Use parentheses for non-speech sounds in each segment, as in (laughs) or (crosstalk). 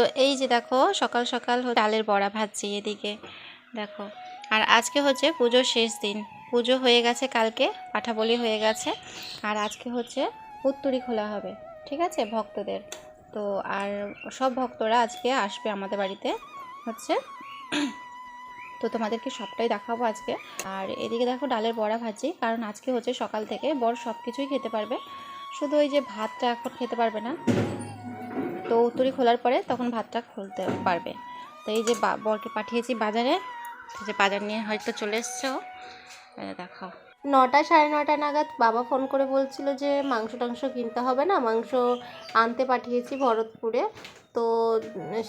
তো এই যে দেখো, সকাল সকাল ডালের বড়া ভাজছি এদিকে, দেখো। আর আজকে হচ্ছে পুজোর শেষ দিন। পুজো হয়ে গেছে কালকে পাঠা বলি হয়ে গেছে। আর আজকে হচ্ছে উত্তরি খোলা হবে, ঠিক আছে, ভক্তদের। তো আর সব ভক্তরা আজকে আসবে আমাদের বাড়িতে, হচ্ছে। তো তোমাদেরকে সবটাই দেখাবো আজকে। আর এদিকে দেখো ডালের বড়া ভাজি কারণ আজকে হচ্ছে সকাল থেকে বর সব কিছুই খেতে পারবে। শুধু ওই যে ভাতটা এখন খেতে পারবে না। তো উত্তরি খোলার পরে তখন ভাতটা খুলতে পারবে। তো এই যে বরকে পাঠিয়েছি বাজারে যে বাজার নিয়ে হয়তো চলে এসছো। দেখো। নটা, সাড়ে নটা নাগাদ বাবা ফোন করে বলছিল যে মাংস টাংস কিনতে হবে না, মাংস আনতে পাঠিয়েছি ভরতপুরে। তো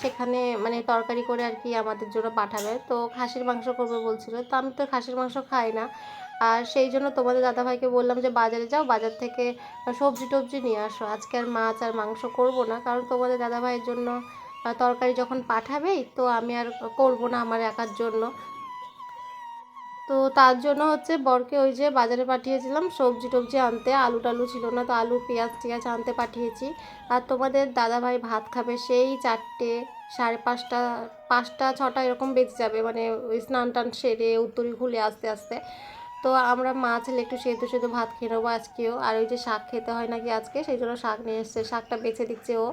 সেখানে মানে তরকারি করে আর কি আমাদের জন্য পাঠাবে। তো খাসির মাংস করবে বলছিল। তো আমি তো খাসির মাংস খাই না। আর সেই জন্য তোমাদের দাদাভাইকে বললাম যে বাজারে যাও, বাজার থেকে সবজি টবজি নিয়ে আসো। আজকে আর মাছ আর মাংস করব না, কারণ তোমাদের দাদাভাইয়ের জন্য তরকারি যখন পাঠাবেই, তো আমি আর করব না আমার একার জন্য। তো তার জন্য হচ্ছে বরকে ওই যে বাজারে পাঠিয়েছিলাম সবজি টবজি আনতে, আলু টালু ছিল না, তো আলু, পেঁয়াজ টিয়াজ আনতে পাঠিয়েছি। আর তোমাদের দাদাভাই ভাত খাবে সেই চারটে, সাড়ে পাঁচটা পাঁচটা, ছটা এরকম বেঁচে যাবে মানে ওই স্নান টান সেরে উত্তরি খুলে আস্তে আস্তে। তো আমরা মা ছেলে একটু সেদ্ধ সেদ্ধ ভাত খেয়ে নেব আজকেও। আর ওই যে শাক খেতে হয় নাকি আজকে, সেই জন্য শাক নিয়ে এসছে, শাকটা বেছে দিচ্ছে ও।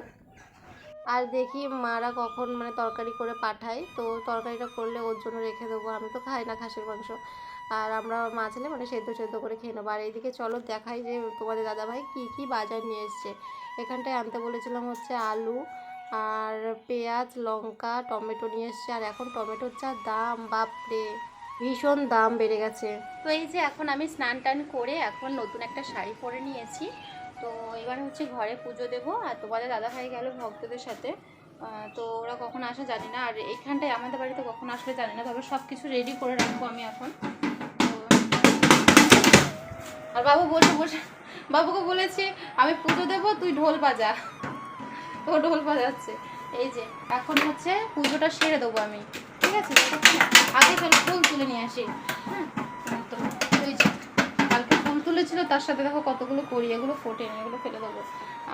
আর দেখি মারা কখন মানে তরকারি করে পাঠায়, তো তরকারিটা করলে ওর জন্য রেখে দেবো। আমি তো খাই না খাসির মাংস। আর আমরা মা ছেলে মানে সেদ্ধ সেদ্ধ করে খেয়ে নেব। আর এইদিকে চলো দেখাই যে তোমাদের দাদাভাই কী কী বাজার নিয়ে এসছে। এখানটায় আনতে বলেছিলাম হচ্ছে আলু আর পেঁয়াজ, লঙ্কা, টমেটো নিয়ে এসছে। আর এখন টমেটোর যা দাম, বাপরে! ভীষণ দাম বেড়ে গেছে। তো এই যে এখন আমি স্নান টান করে এখন নতুন একটা শাড়ি পরে নিয়েছি। তো এবার হচ্ছে ঘরে পুজো দেবো। আর তোমাদের দাদা ভাই গেল ভক্তদের সাথে। তো ওরা কখন আসে জানি না। আর এইখানটায় আমাদের বাড়িতে কখন আসবে জানি না। তবে সব কিছু রেডি করে রাখব আমি এখন। আর বাবু বসে বসে, বাবুকে বলেছি, আমি পুজো দেবো, তুই ঢোল বাজা। ও ঢোল বাজাচ্ছে। এই যে, এখন হচ্ছে পুজোটা সেরে দেবো আমি। ঠিক আছে? আগে চলো ফুল তুলে নিয়ে আসি। হ্যাঁ তো ওই কালকে ফুল তুলেছিল, তার সাথে দেখো কতগুলো করি, এগুলো ফোটে এগুলো ফেলে দেবো।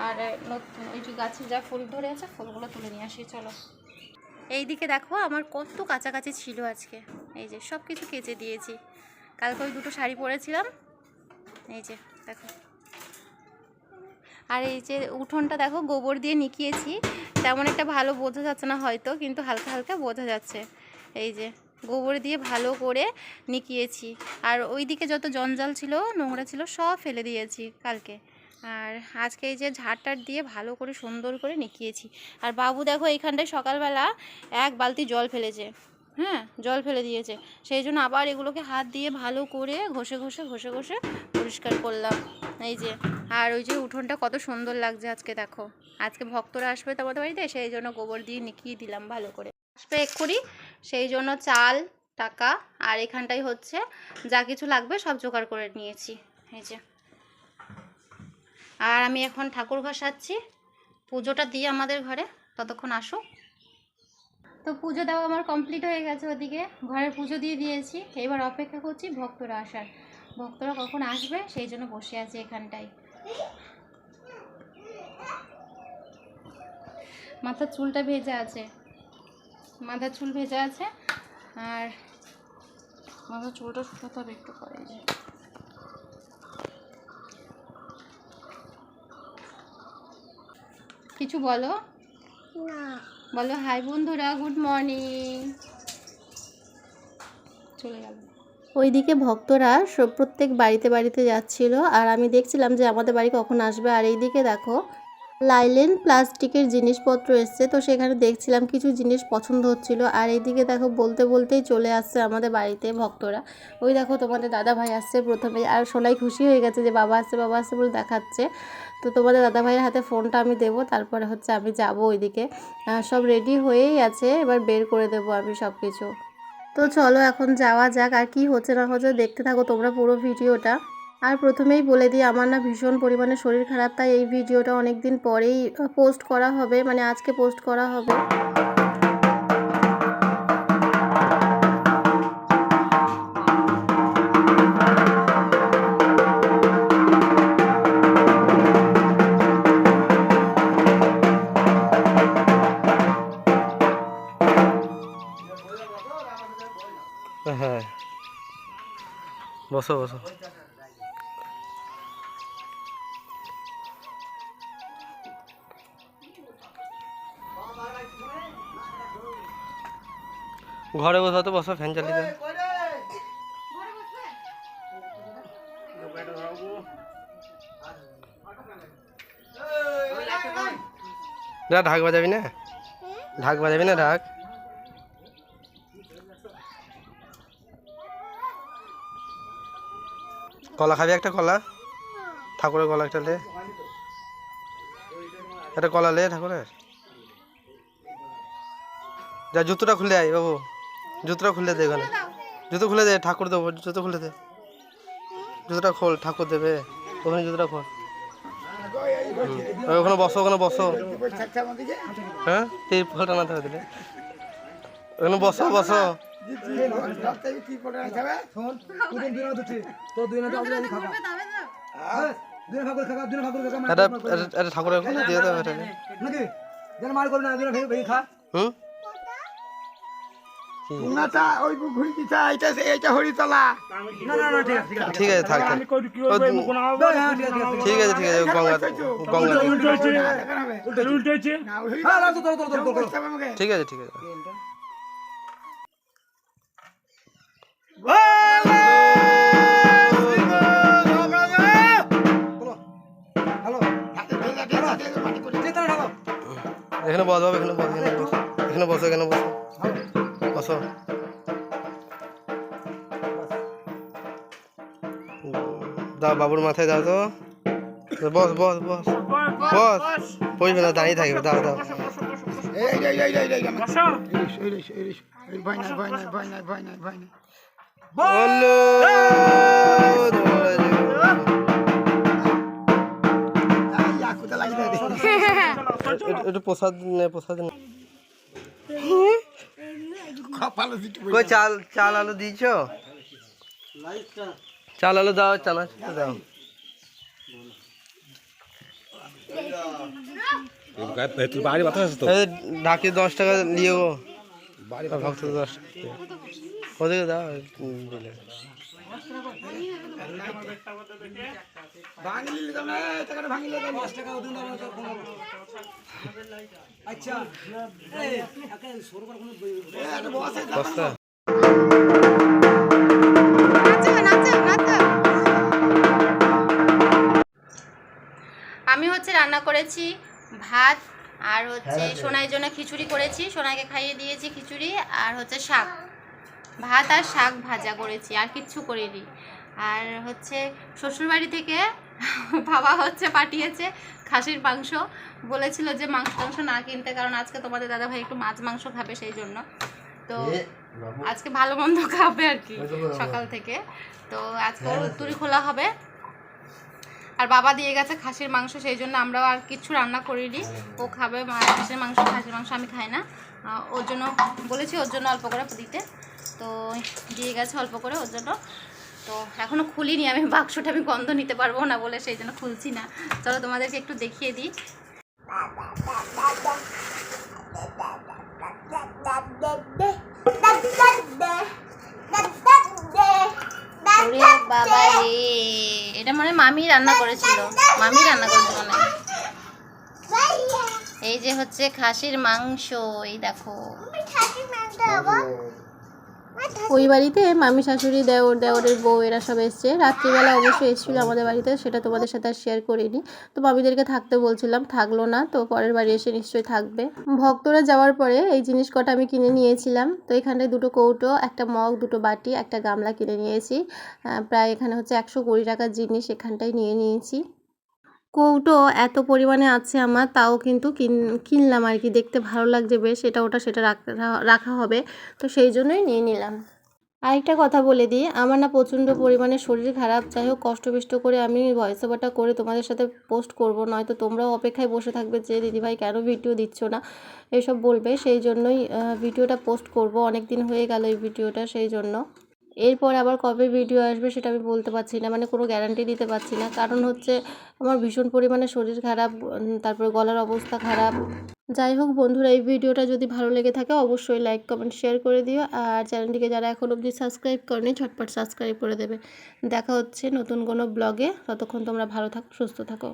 আর নতুন ওই যে গাছে যা ফুল ধরে আছে, ফুলগুলো তুলে নিয়ে আসি, চলো। এইদিকে দেখো, আমার কত কাছাকাছি ছিল আজকে। এই যে সব কিছু কেচে দিয়েছি। কালকে ওই দুটো শাড়ি পরেছিলাম। এই যে, দেখো। আর এই যে, উঠোনটা দেখো, গোবর দিয়ে নিকিয়েছি। তেমন একটা ভালো বোঝা যাচ্ছে না হয়তো, কিন্তু হালকা হালকা বোঝা যাচ্ছে। এই যে গোবর দিয়ে ভালো করে নিকিয়েছি। আর ওই দিকে যত জঞ্জাল ছিল, নোংরা ছিল, সব ফেলে দিয়েছি কালকে। আর আজকে এই যে ঝাড়টার দিয়ে ভালো করে সুন্দর করে নিকিয়েছি। আর বাবু দেখো এইখানটায় সকালবেলা এক বালতি জল ফেলেছে। হ্যাঁ জল ফেলে দিয়েছে। সেই জন্য আবার এগুলোকে হাত দিয়ে ভালো করে ঘষে ঘষে ঘষে ঘষে পরিষ্কার করলাম। এই যে, আর ওই যে উঠোনটা কত সুন্দর লাগছে আজকে দেখো। আজকে ভক্তরা আসবে তোমাদের বাড়িতে, সেই জন্য গোবর দিয়ে নিকিয়ে দিলাম ভালো করে। আসবে এক্ষুনি। সেই জন্য চাল, টাকা আর এখানটাই হচ্ছে যা কিছু লাগবে সব জোগাড় করে নিয়েছি, এই যে। আর আমি এখন ঠাকুর ঘর সাজছি, পুজোটা দিয়ে আমাদের ঘরে, ততক্ষণ আসো। তো পুজো দেওয়া আমার কমপ্লিট হয়ে গেছে ওদিকে, ঘরের পুজো দিয়ে দিয়েছি, এবার অপেক্ষা করছি ভক্তরা আসার। ভক্তরা কখন আসবে, সেই জন্য বসে আছি এখানটায়। মাথার চুলটা ভেজা আছে। মাথার চুল ভেজা আছে। আর মাথার চুলটা শুকাতে হবে একটু পরে। যে কিছু বলো? না। বলো হাই বন্ধুরা গুড মর্নিং। চলে গেল। ওইদিকে ভক্তরা সব প্রত্যেক বাড়িতে বাড়িতে যাচ্ছিল আর আমি দেখছিলাম যে আমাদের বাড়ি কখন আসবে। আর এইদিকে দেখো লাইলেন প্লাস্টিকের জিনিসপত্র এসছে, তো সেখানে দেখছিলাম কিছু জিনিস পছন্দ হচ্ছিল। আর এইদিকে দেখো, বলতে বলতেই চলে আসছে আমাদের বাড়িতে ভক্তরা। ওই দেখো তোমাদের দাদা ভাই আসছে প্রথমে। আর সোনাই খুশি হয়ে গেছে যে বাবা আসছে বাবা আসছে বলে দেখাচ্ছে। তো তোমাদের দাদা ভাইয়ের হাতে ফোনটা আমি দেবো, তারপরে হচ্ছে আমি যাব ওইদিকে। সব রেডি হয়েই আছে, এবার বের করে দেবো আমি সব কিছু তো চলো এখন যাওয়া যাক, আর কি হচ্ছে না হচ্ছে দেখতে থাকো তোমরা পুরো ভিডিওটা। আর প্রথমেই বলে দিই, আমার না ভীষণ পরিমাণে শরীর খারাপ, তাই এই ভিডিওটা অনেক দিন পরেই পোস্ট করা হবে মানে আজকে পোস্ট করা হবে। হ্যাঁ। বসো বসো। ঘরে বসো তো বসো ফ্যান চালিয়ে দাও ঢাক বাজাবি না? ঢাক বাজাবি না, ঢাক? কলা খাবি একটা কলা? ঠাকুরের কলা একটা লে। একটা কলা লে ঠাকুরের। যা, জুতোটা খুলে আয়, বাবু। জুতোটা খুলে দে এখানে। জুতো খুলে দে ঠাকুর দেবো জুতো খুলে দে। জুতোটা খোল ঠাকুর দেবে। ওখানে জুতোটা খোল। ওখানে বসো ওখানে বসো। হ্যাঁ? তিরপলটা না ধরে দিলে? ওখানে বসো বসো। ঠাকুরের দিয়ে দেবে এটা হুম? কি? ওই ঘুরি দিছা এটা এইটা হরিতলা। ঠিক আছে থাক থাক। ঠিক আছে ঠিক আছে গঙ্গা গঙ্গা ঠিক আছে ঠিক আছে। এখানে বস এখানে বস এখানে বস। এখানে বসো বসো। দাও বাবুর মাথায় দাও তো। বস বস বস। বস। পড়বে না দাঁড়িয়ে থাকবে দাও দাও একটু প্রসাদ প্রসাদ দিতে কই চাল চাল আলু দিয়েছ? চাল আলু দাও চাল দাও। ঢাকি দশ টাকা নিয়ে গো। ভক্ত দশ টাকা কোথায় দাও? উম, দিলে। ভাঙিলি তো না টাকা ভাঙিলে তো 10 টাকা বস্তা নাচো নাচো নাচো আমি হচ্ছে রান্না করেছি ভাত আর হচ্ছে সোনাইয়ের জন্য খিচুড়ি করেছি সোনাইকে খাইয়ে দিয়েছি খিচুড়ি আর হচ্ছে শাক ভাত আর শাক ভাজা করেছি আর কিচ্ছু করিনি। আর হচ্ছে শ্বশুরবাড়ি থেকে (laughs) বাবা হচ্ছে পাঠিয়েছে খাসির মাংস। বলেছিল যে মাংস টাংস না কিনতে কারণ আজকে তোমাদের দাদা ভাই একটু মাছ মাংস খাবে সেই জন্য তো আজকে ভালো মন্দ খাবে আর কি সকাল থেকে। তো আজকে ওর উত্তরি খোলা হবে। আর বাবা দিয়ে গেছে খাসির মাংস সেই জন্য আমরাও আর কিছু রান্না করিনি। ও খাবে খাসির মাংস খাসির মাংস আমি খাই না। ওর জন্য বলেছি ওর জন্য অল্প করে দিতে। তো দিয়ে গেছে অল্প করে ওর জন্য। তো এখনও খুলিনি আমি বাক্সটা আমি গন্ধ নিতে পারব না বলে সেই জন্য খুলছি না। চলো তোমাদেরকে একটু দেখিয়ে দিই। বাবা রে এটা মানে মামি রান্না করেছিল। মামি রান্না করেছিল মানে। এই যে হচ্ছে খাসির মাংস এই দেখো। ওই বাড়িতে মামি শাশুড়ি, দেওর, দেওরের বউ, এরা সব এসছে। রাত্রিবেলা অবশ্যই এসেছিল আমাদের বাড়িতে, সেটা তোমাদের সাথে আর শেয়ার করিনি। তো মামিদেরকে থাকতে বলছিলাম, থাকল না, তো পরের বাড়ি এসে নিশ্চয়ই থাকবে। ভক্তরা যাওয়ার পরে এই জিনিস কটা আমি কিনে নিয়েছিলাম। তো এখানে দুটো কৌটো, একটা মগ, দুটো বাটি, একটা গামলা কিনে নিয়েছি। প্রায় এখানে হচ্ছে একশো কুড়ি টাকার জিনিস এখানটাই নিয়ে নিয়েছি। কৌটো এত পরিমাণে আছে আমার, তাও কিন্তু কিন- কিনলাম আর কি। দেখতে ভালো লাগছে বেশ, এটা ওটা সেটা রাখা রাখা হবে। তো সেই জন্যই নিয়ে নিলাম। আরেকটা কথা বলে দিই, আমার না প্রচণ্ড পরিমাণে শরীর খারাপ। যাই হোক কষ্ট বিষ্ট করে আমি ভয়েস ওভারটা করে তোমাদের সাথে পোস্ট করব, নয়তো তোমরাও অপেক্ষায় বসে থাকবে যে, দিদিভাই, কেন ভিডিও দিচ্ছ না? এসব বলবে। সেই জন্যই ভিডিওটা পোস্ট করব। অনেক দিন হয়ে গেল এই ভিডিওটা সেই জন্য। এরপর আবার কবে ভিডিও আসবে সেটা আমি বলতে পারছি না মানে কোনো গ্যারান্টি দিতে পারছি না। কারণ হচ্ছে আমার ভীষণ পরিমাণে শরীর খারাপ তারপরে গলার অবস্থা খারাপ। যাই হোক বন্ধুরা, এই ভিডিওটা যদি ভালো লেগে থাকে অবশ্যই লাইক কমেন্ট শেয়ার করে দিও। আর চ্যানেলটিকে যারা এখন অবধি সাবস্ক্রাইব করেনি, ঝটপট সাবস্ক্রাইব করে দেবে। দেখা হচ্ছে নতুন কোনো ব্লগে ততক্ষণ তোমরা ভালো থাকো, সুস্থ থাকো।